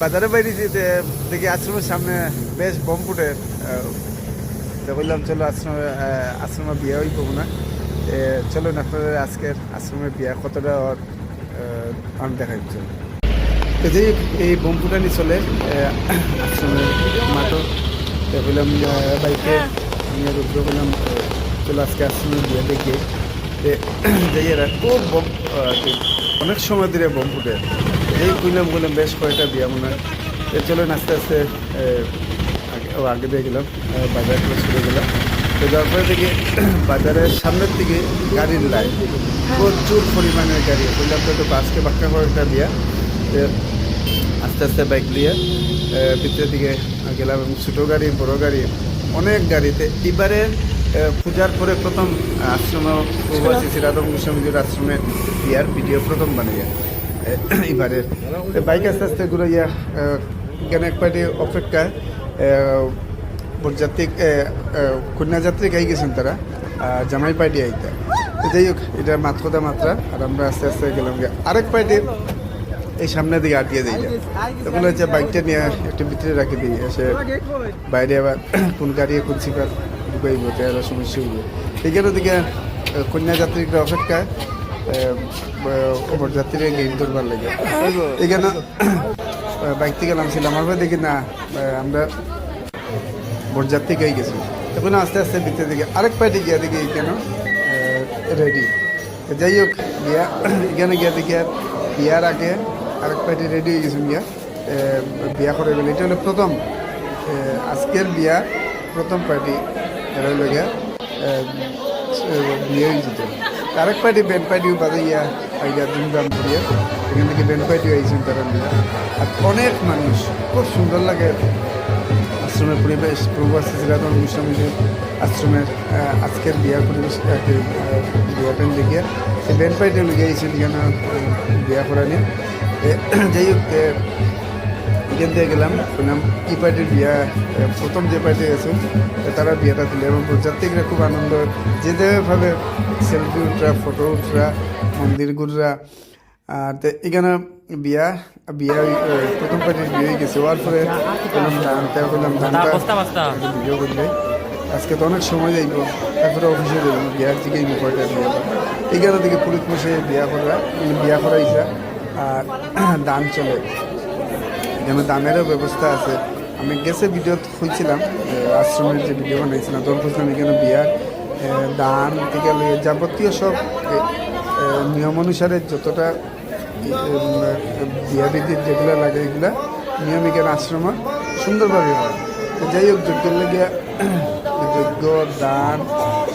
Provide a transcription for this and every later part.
বাজারে বাইরেছি দেখি আশ্রমের সামনে বেশ বোম ফুটে বললাম, চলো আশ্রমে আশ্রমে বিয়ে হইব না। চলো আপনাদের আজকের আশ্রমের বিয়ে কতটা আমি দেখাই চলো তো যে এই বোম ফুটানি চলে আশ্রমের মাঠও বললাম বাইকে নিয়ে রুদ্র বললাম চলো আজকে আশ্রমের বিয়ে দেখি। এরা খুব বোম অনেক সময় ধরে বোম ফুটে। এই কইলাম বললাম বেশ কয়েকটা বিয়া মনে হয়। চলো আস্তে আস্তে আগে দিয়ে গেলাম বাজার করে শুরু গেলাম। তো তারপরে থেকে বাজারের সামনের দিকে গাড়ির লাইন প্রচুর পরিমাণের গাড়ি। বললাম তো বাসকে বাক্কা করে একটা বিয়া। আস্তে আস্তে বাইক নিয়ে ভিতরের দিকে গেলাম। এবং ছোটো গাড়ি, বড় গাড়ি, অনেক গাড়িতে। এবারে পূজার পরে প্রথম আশ্রমে শ্রীরাধম গোস্বামীজির আশ্রমে বিয়ার ভিডিও প্রথম বানিয়ে এবারে বাইক আস্তে আস্তে ঘুরে ইয়া এক পার্টি অপেক্ষায় আহ, বরযাত্রী কন্যাযাত্রী গাই গেছেন তারা জামাই পার্টি আইতে। যাই হোক এটা মাত্রতা মাত্রা আর আমরা আস্তে আস্তে গেলাম। আরেক পার্টি এই সামনের দিকে আটকে দিই তখন হচ্ছে বাইকটা নিয়ে একটু ভিতরে রাখি দিই এসে বাইরে আবার কোন গাড়ি কোন সিপার। ঢুকাইব তাহলে সমস্যা হইব এইখানে দিকে কন্যাযাত্রীরা অপেক্ষায় বরযাত্রীরা গেট ধরবার লাগে। এখানে বাইক থেকে নামছিলাম। আমার দেখি না আমরা বরযাত্রী গাই গেছি। তখন আস্তে আস্তে ভিতরে দিকে, আরেক পার্টি গিয়া দেখি কেন রেডি যাই হোক বিয়া এখানে গিয়া দেখি আর বিয়ার আগে আরেক পার্টি রেডি হয়ে গেছেন গিয়া। বিয়া করে গেলে এটা হলো প্রথম আজকের বিয়া, প্রথম পার্টি। এটা হলো গিয়া বিয়ে যেত। আরেক পার্টি ব্যান্ড পার্টিও বাজাইয়া আইয়া ধুমধাম করিয়া এখান থেকে ব্যান্ড পার্টিও আইছেন তারা নিয়ে। আর অনেক মানুষ খুব সুন্দর লাগে। আশ্রমের পরিবেশ প্রবাসী সিরাদন গোস্বামীজির আশ্রমের আজকের বিয়ার পরিবেশ আর কি, আহ, বিয়াটা দেখিয়া সেই ব্যান্ড পার্টি কেন বিয়া করা নিয়ে। যাই হোক এখান থেকে গেলাম শুনলাম কি পার্টির বিয়া প্রথম যে পার্টি আছে তারা বিয়েটা দিলে এবং যাত্রীরা খুব আনন্দ যে যেভাবে সেলফি উঠরা ফটো উঠরা মন্দির ঘুররা আর তো এখানে বিয়া বিয়া প্রথম পার্টির বিয়ে হয়ে গেছে হওয়ার পরে বললাম দান দানটা ভিডিও করলে আজকে তো অনেক সময় যাইব তারপরে অফিসে যাইব বিয়ার দিকে কয়টা বিয়া এখানে থেকে পুলিশ বসে বিয়া করা বিয়া করাইছা আর দান চলে। এখানে দানেরও ব্যবস্থা আছে। আমি গেছে ভিডিও হয়েছিলাম আশ্রমের যে ভিডিও বানাইছিলাম তখন বুঝলাম এখানে বিয়ার দান থেকে যাবতীয় সব নিয়ম অনুসারে যতটা বিয়া বিধির যেগুলো লাগে এগুলা নিয়ম এখানে আশ্রম সুন্দরভাবে হয়। তো যাই হোক, যজ্ঞের লেগে, যজ্ঞ, দান,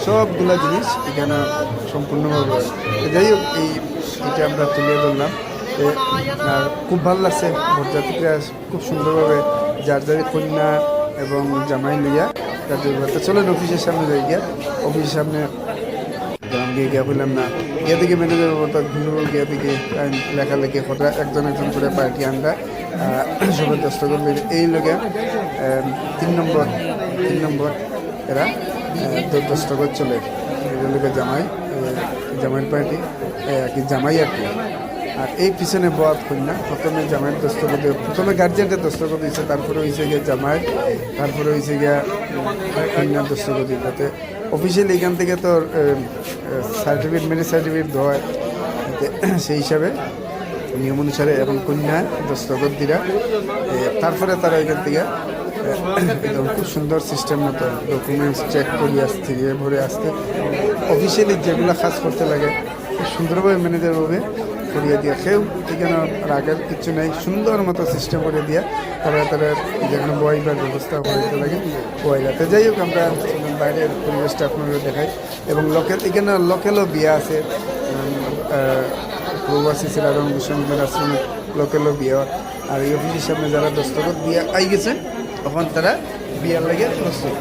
সবগুলা জিনিস এখানে সম্পূর্ণভাবে হয়। তো যাই হোক, এই, এটা আমরা তুলে ধরলাম। আর খুব ভালো লাগছে। বরযাত্রীরা খুব সুন্দরভাবে যার যার কন্যা এবং জামাই লইয়া তাদের তো চলেন অফিসের সামনে যাই গিয়া অফিসের সামনে গিয়ে গিয়া বললাম না, গিয়ে দিকে ম্যানেজার মতো ঘুরবো, গিয়ে দিকে লেখালেখি কটা একজন একজন করে পার্টি আনরা সবাই করবে এই লোকে তিন নম্বর তিন নম্বর এরা দশটা করে চলে। এই লোকে জামাই জামাইয়ের পার্টি কি জামাই আর কি। আর এই পিছনে বধ কন্যা, প্রথমে জামাইয়ের দস্তখত প্রথমে গার্জিয়ানদের দস্তখত দিয়েছে, তারপরে হয়েছে গিয়ে জামাই, তারপরে হয়েছে গিয়া কন্যার দস্তখত যাতে অফিসিয়ালি এখান থেকে তো সার্টিফিকেট ম্যারেজ সার্টিফিকেট দেওয়া সেই হিসাবে নিয়ম অনুসারে এবং কন্যা দস্তখত দিরা তারপরে তারা এখান থেকে একদম খুব সুন্দর সিস্টেম মতো ডকুমেন্টস চেক করি আসতে ভরে আসতে অফিসিয়ালি যেগুলো কাজ করতে লাগে সুন্দরভাবে ম্যানেজারভাবে করিয়ে দিয়া কেউ এখানে রাগের কিছু নেই, সুন্দর মতো সিস্টেম করে দিয়া তারা তারা যেখানে বইবার ব্যবস্থা করতে লাগে বইলাতে যাই হোক আমরা বাইরের পরিবেশটা আপনাদের দেখাই। এবং লোকেল এখানে লোকেলও বিয়া আছে প্রবাসী সিরাদম গোস্বামীদের আশ্রমে লোকেলও বিয়া। আর এই অফিসের সামনে যারা দস্তখত দিয়ে আই গেছে, তখন তারা বিয়ার লাগে প্রস্তুত।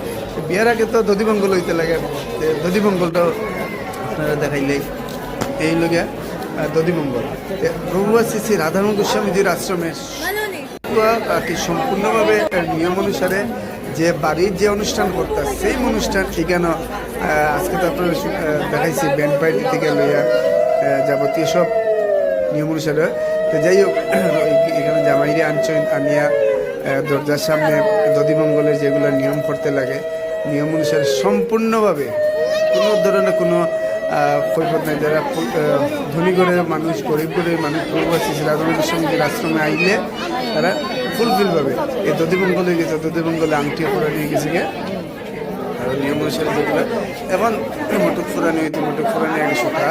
বিয়ার আগে তো দধিমঙ্গল হইতে লাগে দধিমঙ্গলটাও আপনারা দেখাইলেই। এই লোকে প্রভুবাসী শ্রী রাধারমণ গোস্বামীজির আশ্রমে আর কি সম্পূর্ণভাবে নিয়ম অনুসারে যে বাড়ির যে অনুষ্ঠান করতে সেই অনুষ্ঠান আহ, আজকে তো আপনারা দেখাইছি ব্যান্ড পার্টি থেকে লইয়া যাবতীয় সব নিয়ম অনুসারে। তো যাই হোক এখানে জামাইরে আনছেন আনিয়া দরজার সামনে দধিমঙ্গলের যেগুলো নিয়ম করতে লাগে নিয়ম অনুসারে সম্পূর্ণভাবে কোনো ধরনের কোনো কৈফত নাই, যারা ধনী করে মানুষ, গরিব করে মানুষ প্রবাসী রাজনৈতিক সমিতির আশ্রমে আইলে তারা ফুলফিল পাবে। এই দধিমঙ্গল গেছে দধিমঙ্গলে আংটি পরে নিয়ে গেছে গিয়ে। আর নিয়ম অনুসারে যেগুলো এখন মোটক ফুরানি হইতে মোটক ফুরানি আগে সুতা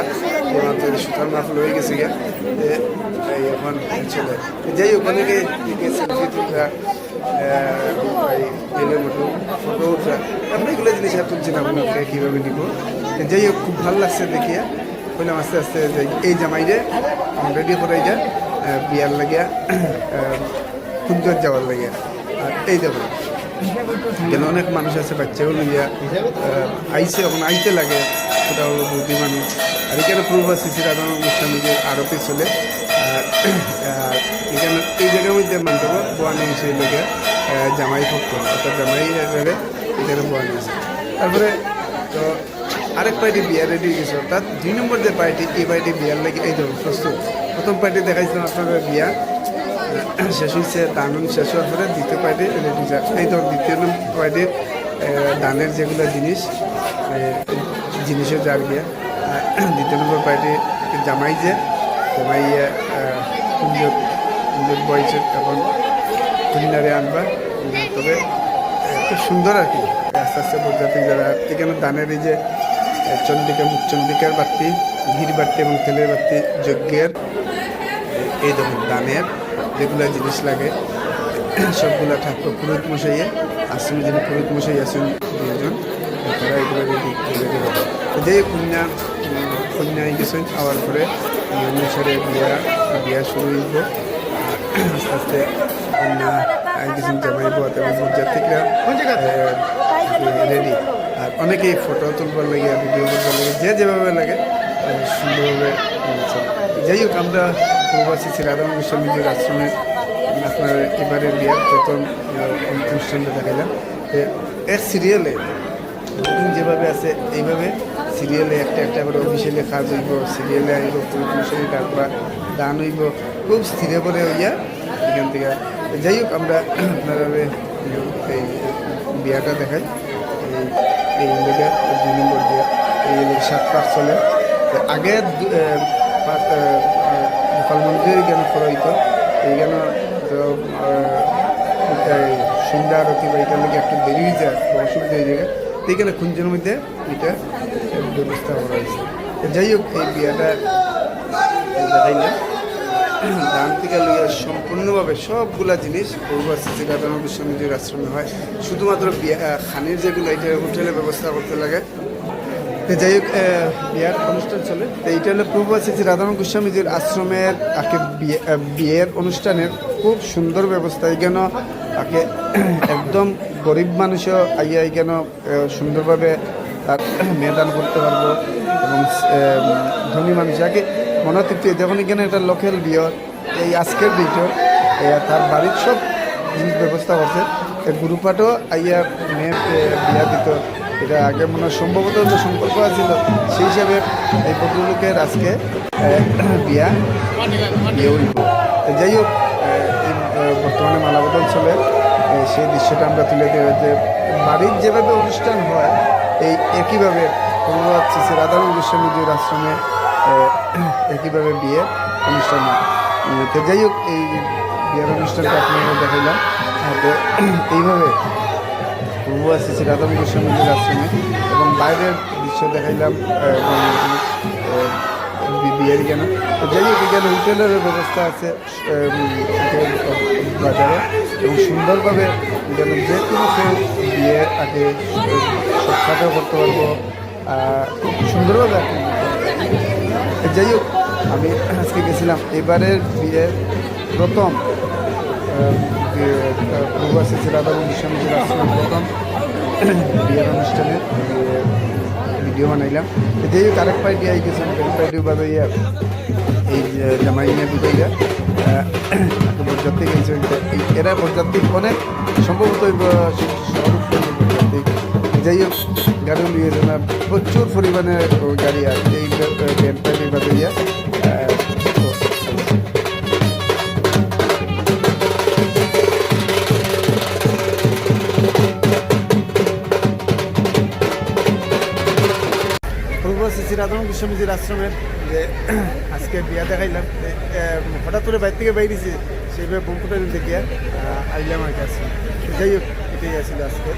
ওনার সুতার মাফল হয়ে গেছে গিয়া। এই এখন চলে। যাই তুলরা গেলে ফটো উঠা। আমরা এগুলো জিনিস আর তুলছি না কীভাবে নিব? যাই হোক, খুব ভালো লাগছে দেখিয়া। বললাম আস্তে আস্তে যে এই জামাইরে রেডি করাই যা বিয়ার লাগিয়া কুঞ্জর যাওয়ার লাগিয়া। আর এই যাব কেন অনেক মানুষ আছে, বাচ্চাও লইয়া আইসে এখন আইতে লাগে, সেটা বুদ্ধি মানুষ আর এখানে পূর্বাসী রাধান অনুষ্ঠান যে আরতি চলে আর এখানে এই জায়গার মধ্যে মানতে হবে হিসেবে লোকে জামাই ভক্ত। অর্থাৎ জামাই এখানে বোয়ানি আছে তারপরে, তো আরেক পার্টি বিয়ার রেডি গেছে অর্থাৎ দুই নম্বর যে পার্টি, এই পার্টি বিয়ার লাগে এই ধরুন প্রস্তুত। প্রথম পার্টি দেখাইছিলাম আপনাদের বিয়া। শেষ হয়েছে দান শেষ হওয়ার পরে দ্বিতীয় পার্টি রেডি এই ধর দ্বিতীয় নম্বর পার্টির দানের যেগুলো জিনিস জিনিসও যার বিয়া। দ্বিতীয় নম্বর পার্টি জামাই যে, জামাই কুঞ্জর কুঞ্জর বয়সে এখন কুঞ্জারে আনবা। তবে খুব সুন্দর আর কি। আস্তে আস্তে যারা এখানে দানের এই যে চন্ডিকা চন্ডিকার বাতি ঘির বাতি এবং তেলের বাতি যজ্ঞের এই ধরনের দানের যেগুলো জিনিস লাগে, সবগুলো ঠাকুর পুরোহিত মশাইয়ে, আশ্রমে যিনি পুরোহিত মশাই আছেন দুজন তারা এগুলো যে কন্যা কন্যা গেছেন আওয়ার পরে নিয়ম অনুসারে বিয়া বিয়া শুরু হইব। আস্তে আস্তে কন্যা গেছেন জামাই বাত এবং যাত্রীরা রেডি। অনেকেই ফটো তুলবার লাগে ভিডিও করবার লাগে, যে যেভাবে লাগে সুন্দরভাবে যাই হোক, আমরা প্রবাসী ছিল রাধারণ গোস্বামীজির আশ্রমে আপনার এবারে বিয়ার প্রথম অনুষ্ঠানটা দেখাইলাম। যে এক সিরিয়ালে বুকিং যেভাবে আছে, এইভাবে সিরিয়ালে একটা একটা করে অফিসিয়ালি কাজ হইব সিরিয়ালে আইব পুরুষের ডাকবা দান হইব, খুব স্থিরে করে হইয়া এখান থেকে। যাই হোক, আমরা আপনারা এই বিয়াটা দেখাই। এই লেগে দুই নম্বর বিয়া এই সাত পাঁচ চলে। আগে গোপাল মন্দির হইতো এইখানে এই সন্ধ্যা আরতি বা এটার লেগে একটু দেরি হয়ে যায় অসুবিধা হয়ে যায়। তো এখানে খুঞ্জের মধ্যে এটা ব্যবস্থা করা হয়েছে। যাই হোক, এই বিয়াটা দান থেকে লইয়া সম্পূর্ণভাবে সবগুলা জিনিস পূর্বাসী রাধানা বিশ্বনিধির আশ্রমে হয়। শুধুমাত্র খানির যেগুলো এটা হোটেলের ব্যবস্থা করতে লাগে। যাই হোক বিয়ের অনুষ্ঠান চলে। তো এইটা হলো পূর্বাসী রাধারণ গোস্বামীজির আশ্রমের বিয়ে- বিয়ের অনুষ্ঠানের খুব সুন্দর ব্যবস্থা। এখানে আকে একদম গরিব মানুষও আইয়া এখানে সুন্দরভাবে তার মেয়েদান করতে পারব এবং ধনী মানুষ। আগে মনে তৃপ্তি যখন এখানে একটা লোকাল বিয়ে এই আজকের বিয়েটা তার বাড়ির সব জিনিস ব্যবস্থা করছে। এই গ্রুপাটও আইয়া মেয়ে বিয়া দিত। এটা আগে মনে হয় সম্ভবত যে সম্পর্ক আছিল, সেই হিসাবে এই ভদ্রলোকের আজকে বিয়া বিয়ে যাই হোক বর্তমানে মালাবদল চলে সেই দৃশ্যটা আমরা তুলে দেওয়া যে বাড়ির যেভাবে অনুষ্ঠান হয়, এই একইভাবে ধন্যবাদ শ্রী রাধারণ গোস্বামীজির আশ্রমে একইভাবে বিয়ে অনুষ্ঠান তো যাই হোক, এই বিয়ের অনুষ্ঠানটা আপনারা দেখাইলাম। তো, এইভাবে প্রভু আসছে রাধাম গোস্বামীজির আশ্রমে এবং বাইরের দৃশ্য দেখাইলাম বিয়ের কেন। তো যাই হোক, এখানে হোটেলের ব্যবস্থা আছে বাজারে। এবং সুন্দরভাবে এখানে যে কোনো কেউ বিয়ে আগে সৎকারও করতে পারব। সুন্দরভাবে যাই হোক, আমি আজকে গেছিলাম। এবারের বিয়ের প্রথম প্রবাসী রাধাবন্ধু স্বামীজির আশ্রমের প্রথম। বিয়ের অনুষ্ঠানে ভিডিও বানাইলাম। যাই হোক, আরেক পার্টি আই গেছেন এক পার্টি বাদে ইয়া, এই যে জামাই নিয়ে দুটাইয়া বরযাত্রী গেছে এরা বরযাত্রী অনেক সম্ভবত যাই হোক গাড়ি নিয়েছে না, প্রচুর পরিমাণে গাড়ি আছে, এই ব্যাংকটা নির্বাচন সিরাজম বিশ্বমিজির আশ্রমের যে, আজকে বিয়া দেখাইলাম হঠাৎ করে বাইর থেকে বাইরেছি সেইভাবে বোমকুটা দেখিয়া আইলাম আর কি আসলাম যাই হোক, এটাই আসলে আজকে।